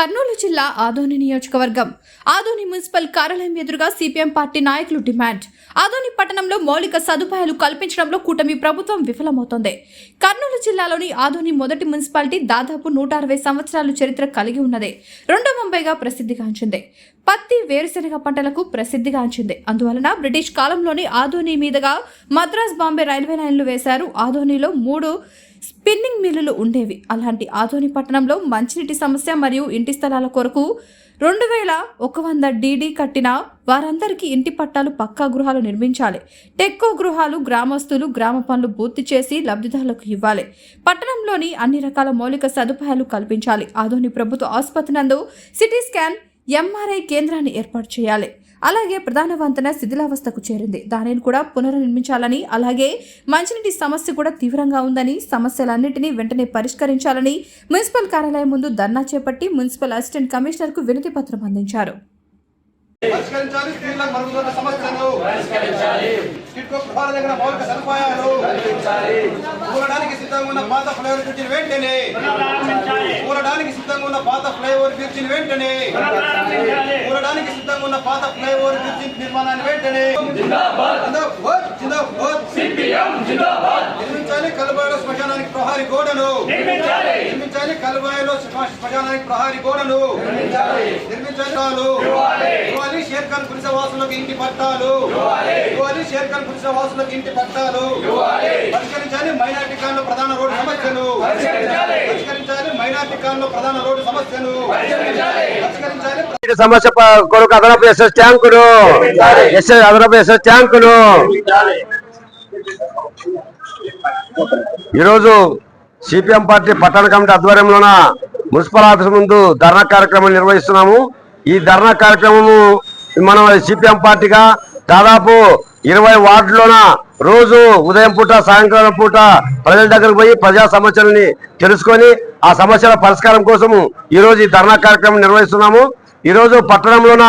కర్నూలు జిల్లా ఆదోని నియోజకవర్గం. ఆదోని మున్సిపల్ కార్యాలయం ఎదురుగా సిపిఎం పార్టీ నాయకులు డిమాండ్. ఆదోని పట్టణంలో మౌలిక సదుపాయాలు కల్పించడంలో కూటమి ప్రభుత్వం విఫలమవుతోంది. కర్నూలు జిల్లాలోని ఆదోని మొదటి మున్సిపాలిటీ దాదాపు నూట అరవై సంవత్సరాలు చరిత్ర కలిగి ఉన్నది. రెండో ముంబైగా ప్రసిద్ధిగాంచింది పత్తి వేరుశెనగ పంటలకు ప్రసిద్ధిగాంచింది అందువలన బ్రిటిష్ కాలంలోని ఆదోని మీదుగా మద్రాస్ బాంబే రైల్వే లైన్లు వేశారు. ఆదోనిలో మూడు స్పిన్నింగ్ మిల్లులు ఉండేవి. అలాంటి ఆధుని పట్టణంలో మంచినీటి సమస్య మరియు ఇంటి స్థలాల కొరకు రెండు వేల ఒక వంద డీడీ కట్టిన వారందరికీ ఇంటి పట్టాలు పక్కా గృహాలు నిర్మించాలి. టెక్కో గృహాలు గ్రామస్తులు గ్రామ పనులు పూర్తి చేసి లబ్ధిదారులకు ఇవ్వాలి. పట్టణంలోని అన్ని రకాల మౌలిక సదుపాయాలు కల్పించాలి. ఆధుని ప్రభుత్వ ఆసుపత్రి నందు సిటీ స్కాన్ ఎంఆర్ఐ కేంద్రాన్ని ఏర్పాటు చేయాలి. అలాగే ప్రధాన వంతెన శిథిలావస్థకు చేరింది. దానిని కూడా పునర్నిర్మించాలని అలాగే మంచినీటి సమస్య కూడా తీవ్రంగా ఉందని సమస్యలన్నింటినీ వెంటనే పరిష్కరించాలని మున్సిపల్ కార్యాలయం ముందు ధర్నా చేపట్టి మున్సిపల్ అసిస్టెంట్ కమిషనర్కు వినతి పత్రం అందించారు. పరిష్కరించాలి. స్త్రీల మరుగుదొడ్ల సమస్యను కిట్కో గృహాల దగ్గర మౌలిక సదుపాయాలు. కూలడానికి సిద్ధంగా ఉన్న పాత ఫ్లైఓవర్ బ్రిడ్జిని వెంటనే. కూలడానికి సిద్ధంగా ఉన్న పాత ఫ్లైఓవర్ బ్రిడ్జిని వెంటనే. కూలడానికి సిద్ధంగా ఉన్న పాత ఫ్లైఓవర్ బ్రిడ్జి నిర్మాణాన్ని వెంటనే. నిర్మించాలి కలబాయలో శ్మశానానికి ప్రహారీ గోడను. నిర్మించాలి. కలబాయలో శ్మశానానికి ప్రహారీ గోడను. నిర్మించాలి. చాలు. ఇవ్వాలి షేర్ఖాన్ పురుష వాసులకు ఇంటి పట్టాలు. ఇవ్వాలి. షేర్ఖాన్ పురుష వాసులకు ఇంటి పట్టాలు. పరిష్కరించాలి మైనార్టీ కాలంలో ప్రధాన రోడ్డు సమస్యను పరిష్కరించాలి. మైనార్టీ కాలంలో ప్రధాన రోడ్డు సమస్యను పరిష్కరించాలి. సమస్య కొరకు అదనపు ఎస్ఎస్ ట్యాంకులు. ఎస్ఎస్ అదనపు ఎస్ఎస్ ట్యాంకులు. ఈరోజు సిపిఎం పార్టీ పట్టణ కమిటీ ఆధ్వర్యంలోన మున్సిపల్ ఆఫీస్ ముందు ధర్నా కార్యక్రమం నిర్వహిస్తున్నాము. ఈ ధర్నా కార్యక్రమము మనం సిపిఎం పార్టీగా దాదాపు ఇరవై వార్డులోన రోజు ఉదయం పూట సాయంకాలం పూట ప్రజల దగ్గరకు పోయి ప్రజా సమస్యలని తెలుసుకొని ఆ సమస్యల పరిష్కారం కోసము ఈరోజు ఈ ధర్నా కార్యక్రమం నిర్వహిస్తున్నాము. ఈరోజు పట్టణంలోన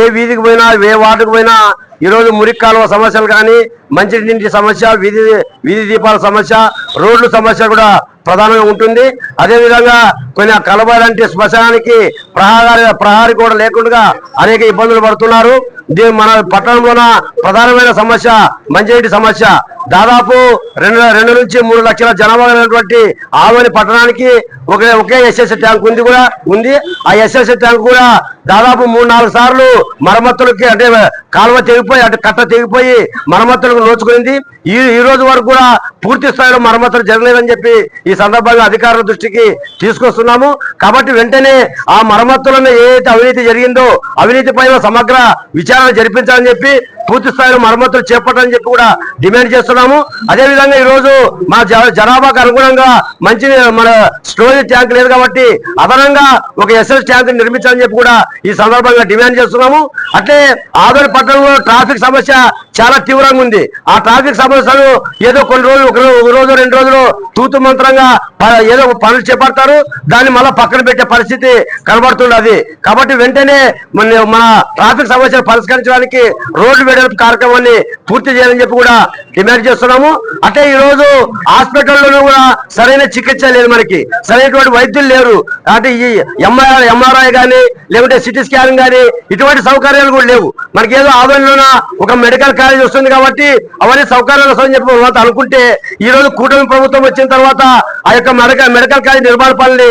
ఏ వీధికి పోయినా ఏ వార్డుకు పోయినా ఈరోజు మురికి కాలువ సమస్యలు కానీ మంచినీటి సమస్య వీధి వీధి దీపాల సమస్య రోడ్లు సమస్య కూడా ప్రధానంగా ఉంటుంది. అదేవిధంగా కొన్ని కలబ లాంటి శ్మశానానికి ప్రహార ప్రహారీ కూడా లేకుండా అనేక ఇబ్బందులు పడుతున్నారు. దీని మన పట్టణంలోన ప్రధానమైన సమస్య మంచినీటి సమస్య. దాదాపు రెండు రెండు నుంచి మూడు లక్షల జనాభా ఉన్నటువంటి ఆవని పట్టణానికి ఒకే ఒకే ఎస్ఎస్ ట్యాంక్ ఉంది కూడా ఉంది. ఆ ఎస్ఎస్ ట్యాంక్ కూడా దాదాపు మూడు నాలుగు సార్లు మరమ్మతులకి అంటే కాలువ తెగిపోయి అటు కట్ట తెగిపోయి మరమ్మతులకు నోచుకుంది ఈ ఈ రోజు వరకు కూడా పూర్తి స్థాయిలో మరమ్మతులు జరగలేదని చెప్పి ఈ సందర్భంగా అధికారుల దృష్టికి తీసుకొస్తున్నాము. కాబట్టి వెంటనే ఆ మరమ్మతులను ఏదైతే అవినీతి జరిగిందో అవినీతి పైన సమగ్ర విచారణ జరిపించాలని చెప్పి పూర్తి స్థాయిలో మరమ్మతులు చేపట్టాలని చెప్పి కూడా డిమాండ్ చేస్తున్నాము. అదే విధంగా ఈ రోజు మా జ- జనాభాకు అనుగుణంగా మంచి మన స్టోరేజ్ ట్యాంక్ లేదు కాబట్టి అదనంగా ఒక ఎస్ఎస్ ట్యాంక్ నిర్మించాలని చెప్పి కూడా ఈ సందర్భంగా డిమాండ్ చేస్తున్నాము. అట్లే ఆదోని పట్టణంలో ట్రాఫిక్ సమస్య చాలా తీవ్రంగా ఉంది. ఆ ట్రాఫిక్ సమస్యలు ఏదో కొన్ని రోజులు ఒక ఒక రోజు రెండు రోజులు తూతు మంత్రంగా ఏదో ఒక పనులు చేపడతారు దాన్ని మళ్ళీ పక్కన పెట్టే పరిస్థితి కనబడుతున్నది. కాబట్టి వెంటనే మన మన ట్రాఫిక్ సమస్యలు పరిష్కరించడానికి రోడ్డు వెడల్పు కార్యక్రమాన్ని పూర్తి చేయాలని చెప్పి కూడా డిమాండ్ చేస్తున్నాము. అంటే ఈ రోజు హాస్పిటల్లోనూ కూడా సరైన చికిత్స లేదు మనకి. సరైనటువంటి వైద్యులు లేరు. అంటే ఈ ఎంఆర్ ఎంఆర్ఐ కానీ లేకుంటే సిటీ స్కాన్ కానీ ఇటువంటి సౌకర్యాలు కూడా లేవు. మనకి ఏదో ఆదరణలోన ఒక మెడికల్ కాలేజ్ వస్తుంది కాబట్టి అవన్నీ సౌకర్యాలు వస్తాయని చెప్పి అనుకుంటే ఈ రోజు కూటమి ప్రభుత్వం వచ్చిన తర్వాత ఆ యొక్క మెడికల్ మెడికల్ కాలేజ్ నిర్మాణ పనులు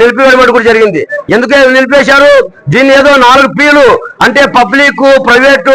నిలిపివేయడం కూడా జరిగింది. ఎందుకే నిలిపేశారు? దీన్ని ఏదో నాలుగు పీలు అంటే పబ్లిక్ ప్రైవేటు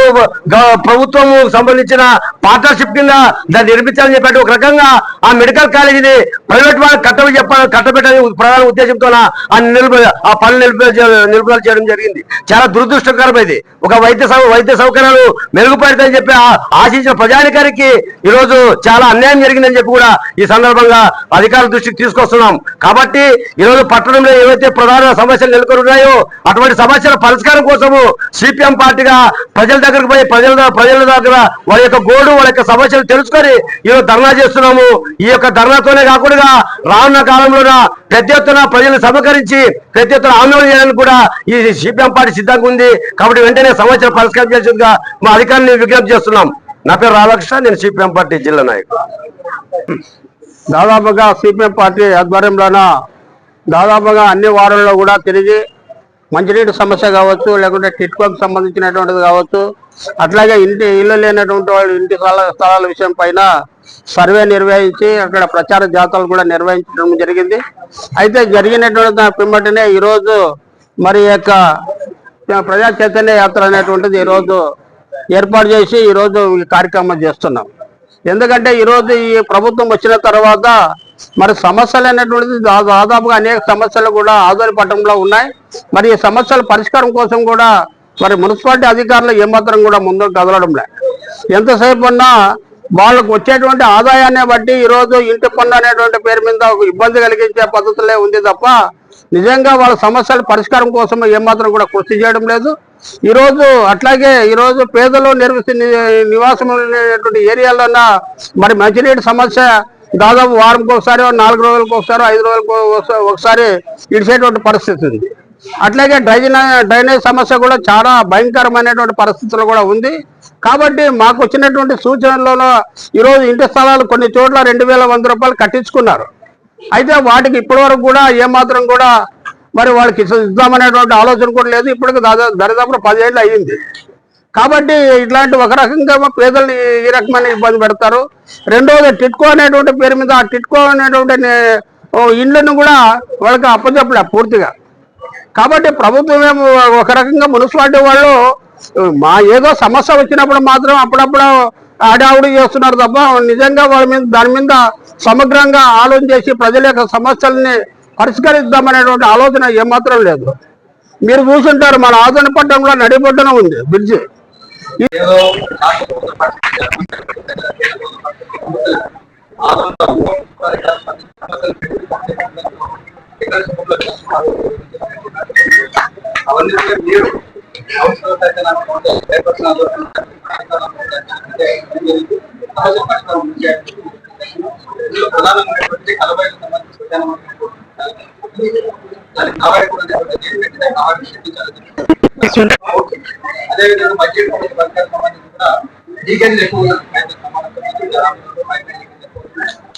ప్రభుత్వము సంబంధించిన పార్ట్నర్షిప్ కింద దాన్ని నిర్మించాలని చెప్పి ఒక రకంగా ఆ మెడికల్ కాలేజీని ప్రైవేట్ వాళ్ళకి కట్టలు చెప్పాలి కట్టబెట్టని ప్రధాన ఉద్దేశంతో ఆ నిలుపు ఆ పనులు నిలుపు నిలుపుదల చేయడం జరిగింది. చాలా దురదృష్టకరమైంది ఒక వైద్య సౌ వైద్య సౌకర్యాలు మెరుగుపడతాయని చెప్పి ఆ- ఆశించిన ప్రజానికానికి ఈ రోజు చాలా అన్యాయం జరిగిందని చెప్పి కూడా ఈ సందర్భంగా అధికారుల దృష్టికి తీసుకొస్తున్నాం. కాబట్టి ఈ రోజు పట్టణంలో ఏవైతే ప్రధాన సమస్యలు నెలకొని ఉన్నాయో అటువంటి సమస్యల పరిష్కారం కోసము సిపిఎం పార్టీగా ప్రజల దగ్గరకు పోయి ప్రజల ప్రజల దగ్గర వాళ్ళ యొక్క గోడు వాళ్ళ యొక్క సమస్యలు తెలుసుకొని ఈరోజు ధర్నా చేస్తున్నాము. ఈ యొక్క ధర్నాతోనే కాకుండా రానున్న కాలంలోన పెద్ద ఎత్తున ప్రజలు సమకరించి పెద్ద ఎత్తున ఆందోళన చేయాలని కూడా ఈ సిపిఎం పార్టీ సిద్ధంగా ఉంది. కాబట్టి వెంటనే సమస్యలు పరిష్కారం చేసేందుగా మా అధికారులను విజ్ఞప్తి చేస్తున్నాం. నా పేరు రాధాకృష్ణ నేను సిపిఎం పార్టీ జిల్లా నాయకుడు. దాదాపుగా సిపిఎం పార్టీ ఆధ్వర్యంలోన దాదాపుగా అన్ని వార్డుల్లో కూడా తిరిగి మంచినీటి సమస్య కావచ్చు లేకుంటే టిట్కోకి సంబంధించినటువంటిది కావచ్చు అట్లాగే ఇంటి ఇల్లు లేనటువంటి వాళ్ళు ఇంటి స్థల స్థలాల విషయం పైన సర్వే నిర్వహించి అక్కడ ప్రచార జాతరలు కూడా నిర్వహించడం జరిగింది. అయితే జరిగినటువంటి దాని పిమ్మటనే ఈరోజు మరి యొక్క ప్రజా చైతన్య యాత్ర అనేటువంటిది ఈరోజు ఏర్పాటు చేసి ఈరోజు ఈ కార్యక్రమం చేస్తున్నాం. ఎందుకంటే ఈరోజు ఈ ప్రభుత్వం వచ్చిన తర్వాత మరి సమస్యలు అనేటువంటిది దాదాపుగా అనేక సమస్యలు కూడా ఆదోని పట్టణంలో ఉన్నాయి. మరి ఈ సమస్యల పరిష్కారం కోసం కూడా మరి మున్సిపాలిటీ అధికారులు ఏమాత్రం కూడా ముందుకు కదలడం లే ఎంతసేపు ఉన్నా వాళ్ళకు వచ్చేటువంటి ఆదాయాన్ని బట్టి ఈరోజు ఇంటి పన్ను అనేటువంటి పేరు మీద ఒక ఇబ్బంది కలిగించే పద్ధతులే ఉంది తప్ప నిజంగా వాళ్ళ సమస్యల పరిష్కారం కోసం ఏమాత్రం కూడా కృషి చేయడం లేదు. ఈ రోజు అట్లాగే ఈరోజు పేదలు నిర్వసి నివాసం ఏరియాలో ఏరియాలోన మరి మంచినీటి సమస్య దాదాపు వారంకి ఒకసారి నాలుగు రోజులకు ఒకసారి ఐదు రోజులకు ఒకసారి ఇడిచేటువంటి పరిస్థితి ఉంది అట్లాగే డ్రైనేజ్ డ్రైనేజ్ సమస్య కూడా చాలా భయంకరమైనటువంటి పరిస్థితులు కూడా ఉంది. కాబట్టి మాకు వచ్చినటువంటి సూచనలలో ఈరోజు ఇంటి స్థలాలు కొన్ని చోట్ల రెండు వేల వంద రూపాయలు కట్టించుకున్నారు. అయితే వాటికి ఇప్పటివరకు కూడా ఏమాత్రం కూడా మరి వాళ్ళకి ఇద్దామనేటువంటి ఆలోచన కూడా లేదు. ఇప్పటికి దాదాపు దరిదాపు పదేళ్ళు అయ్యింది. కాబట్టి ఇట్లాంటి ఒక రకంగా పేదలు ఈ- రకమైన ఇబ్బంది పెడతారు. రెండవది టిట్కో అనేటువంటి పేరు మీద ఆ టిట్కో అనేటువంటి ఇండ్లను కూడా వాళ్ళకి అప్పచెప్పలే పూర్తిగా. కాబట్టి ప్రభుత్వం ఏమో ఒక రకంగా మున్సిపాలిటీ వాళ్ళు మా ఏదో సమస్య వచ్చినప్పుడు మాత్రం అప్పుడప్పుడు ఆడావుడి చేస్తున్నారు తప్ప నిజంగా వాళ్ళ మీద దాని మీద సమగ్రంగా ఆలోచన చేసి ప్రజల యొక్క సమస్యల్ని పరిష్కరిద్దామనేటువంటి ఆలోచన ఏమాత్రం లేదు. మీరు చూసుంటారు మన ఆదరణ పట్టణంలో నడిబొడ్డున ఉంది బ్రిడ్జి. అవన్నీ కూడా మీరు అవసరమైతే నాకు పేపర్స్ ప్రధానమైనటువంటి కలబాయికి సంబంధించి అదేవిధంగా బడ్జెట్ సంబంధించి వర్గాలకు సంబంధించి కూడా లీగల్ ఎక్కువగా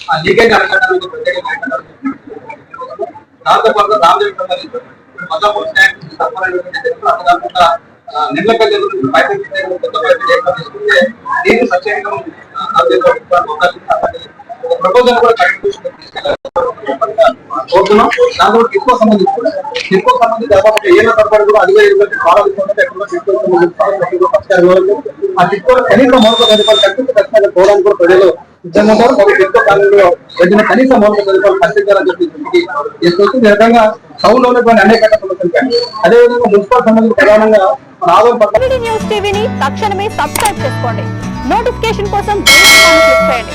ఆ లీగల్ అడగడానికి ప్రత్యేక మైగ్రేషన్ దాంతో పాటు రామదేవి సంబంధించి మజాపూర్ స్టాండ్ సత్వరమైనటువంటి తెలుగు అక్కడ కాకుండా కొత్త ప్రపోజల్ కూడా కోరుతున్నాం దాంతో టిక్కో సంబంధించి కూడా సంబంధించి దాదాపు ఏళ్ళ తరబడి కూడా అధిక ఇటువంటి చాలా ఆ టిక్కో కనీస మౌలిక సదుపాయాలు కల్పించి ఖచ్చితంగా పోవడానికి కూడా ప్రజలు సిద్ధంగా మరి కాలంలో చెప్పి తీసుకొచ్చి టౌన్లో అనేక అదేవిధంగా మున్సిపల్ సంబంధించి ప్రధానంగా న్యూస్ టీవీని తక్షణమే సబ్స్క్రైబ్ చేసుకోండి. నోటిఫికేషన్ కోసం క్లిక్ చేయండి.